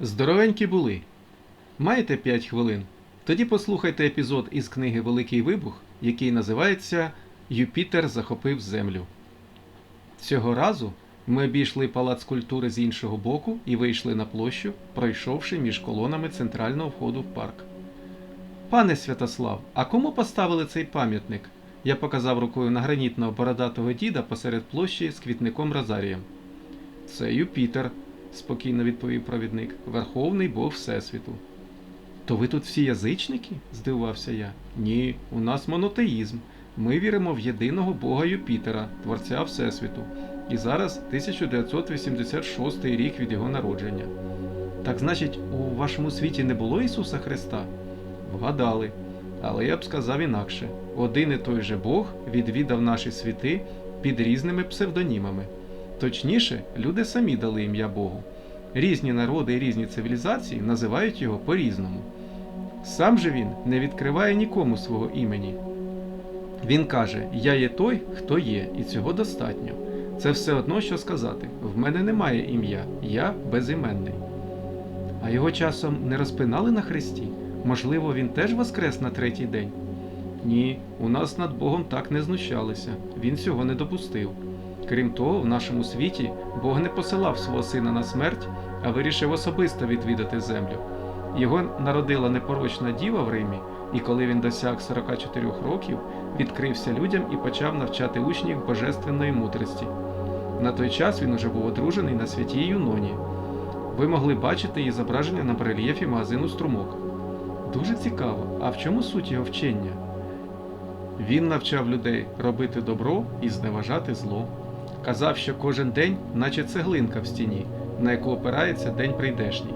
Здоровенькі були. Маєте 5 хвилин? Тоді послухайте епізод із книги Великий Вибух, який називається Юпітер захопив землю. Цього разу ми обійшли палац культури з іншого боку і вийшли на площу, пройшовши між колонами центрального входу в парк. Пане Святослав, а кому поставили цей пам'ятник? Я показав рукою на гранітного бородатого діда посеред площі з квітником Розарієм. Це Юпітер, спокійно відповів провідник, верховний Бог Всесвіту. То ви тут всі язичники? здивувався я. Ні, у нас монотеїзм. Ми віримо в єдиного Бога Юпітера, Творця Всесвіту. І зараз 1986 рік від його народження. Так значить, у вашому світі не було Ісуса Христа? Вгадали. Але я б сказав інакше: один і той же Бог відвідав наші світи під різними псевдонімами. Точніше, люди самі дали ім'я Богу. Різні народи і різні цивілізації називають його по-різному. Сам же він не відкриває нікому свого імені. Він каже: Я є той, хто є, і цього достатньо. Це все одно, що сказати: в мене немає ім'я, я безіменний. А його часом не розпинали на хресті? Можливо, він теж воскрес на третій день? Ні, у нас над Богом так не знущалися, він цього не допустив. Крім того, в нашому світі Бог не посилав свого сина на смерть, а вирішив особисто відвідати землю. Його народила непорочна діва в Римі, і коли він досяг 44 років, відкрився людям і почав навчати учнів божественної мудрості. На той час він уже був одружений на святій Юноні. Ви могли бачити її зображення на барельєфі магазину Струмок. Дуже цікаво, а в чому суть його вчення? Він навчав людей робити добро і зневажати зло. Казав, що кожен день, наче цеглинка в стіні, на яку опирається день прийдешній.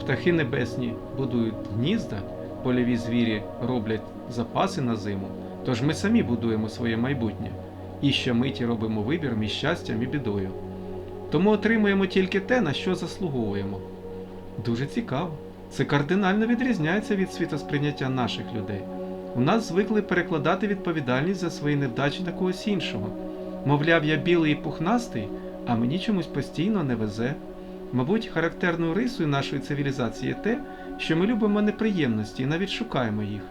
Птахи небесні будують гнізда, польові звірі роблять запаси на зиму, тож ми самі будуємо своє майбутнє і щомиті робимо вибір між щастям і бідою. Тому отримуємо тільки те, на що заслуговуємо. Дуже цікаво. Це кардинально відрізняється від світосприйняття наших людей. У нас звикли перекладати відповідальність за свої невдачі на когось іншого. Мовляв, я білий і пухнастий, а мені чомусь постійно не везе. Мабуть, характерною рисою нашої цивілізації те, що ми любимо неприємності і навіть шукаємо їх.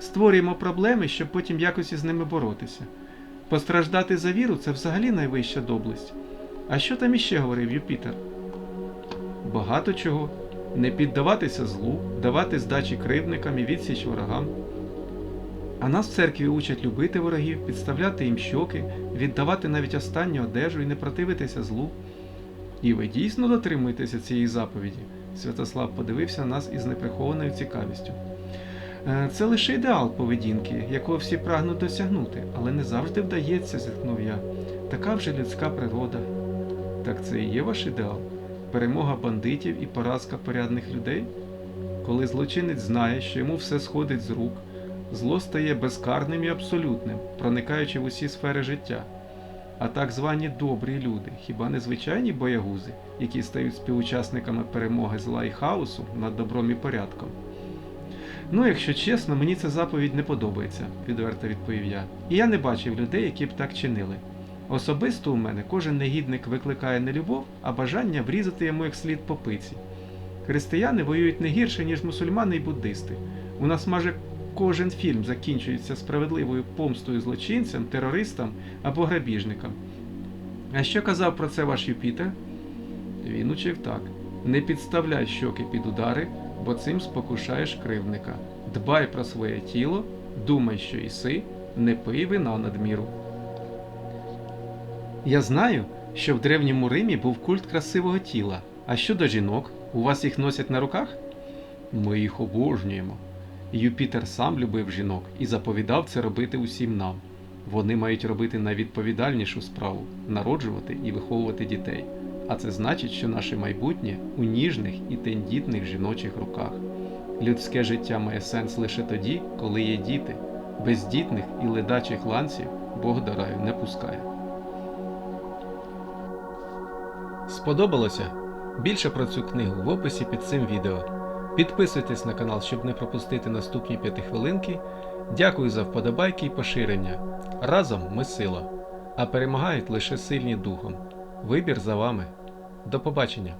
Створюємо проблеми, щоб потім якось із ними боротися. Постраждати за віру це взагалі найвища доблесть. А що там іще говорив Юпітер? Багато чого. Не піддаватися злу, давати здачі кривдникам і відсіч ворогам. А нас в церкві учать любити ворогів, підставляти їм щоки, віддавати навіть останню одежу і не противитися злу. І ви дійсно дотримуєтеся цієї заповіді? Святослав подивився на нас із неприхованою цікавістю. «Е, Це лише ідеал поведінки, якого всі прагнуть досягнути, але не завжди вдається, зітхнув я. Така вже людська природа. Так це і є ваш ідеал? Перемога бандитів і поразка порядних людей? Коли злочинець знає, що йому все сходить з рук, зло стає безкарним і абсолютним, проникаючи в усі сфери життя. А так звані добрі люди, хіба не звичайні боягузи, які стають співучасниками перемоги зла і хаосу над добром і порядком? Ну, якщо чесно, мені ця заповідь не подобається, відверто відповів я. І я не бачив людей, які б так чинили. Особисто у мене кожен негідник викликає не любов, а бажання врізати йому як слід по пиці. Християни воюють не гірше, ніж мусульмани і буддисти. У нас майже кожен фільм закінчується справедливою помстою злочинцям, терористам або грабіжникам. А що казав про це ваш Юпітер? Він учив так: не підставляй щоки під удари, бо цим спокушаєш кривдника. Дбай про своє тіло, думай, що іси, не пий вина надміру. Я знаю, що в древньому Римі був культ красивого тіла. А щодо жінок, у вас їх носять на руках? Ми їх обожнюємо. Юпітер сам любив жінок і заповідав це робити усім нам. Вони мають робити найвідповідальнішу справу народжувати і виховувати дітей. А це значить, що наше майбутнє у ніжних і тендітних жіночих руках. Людське життя має сенс лише тоді, коли є діти. Бездітних і ледачих ланців Бог до раю не пускає. Сподобалося? Більше про цю книгу в описі під цим відео. Підписуйтесь на канал, щоб не пропустити наступні п'ятихвилинки. Дякую за вподобайки і поширення. Разом ми сила, а перемагають лише сильні духом. Вибір за вами. До побачення!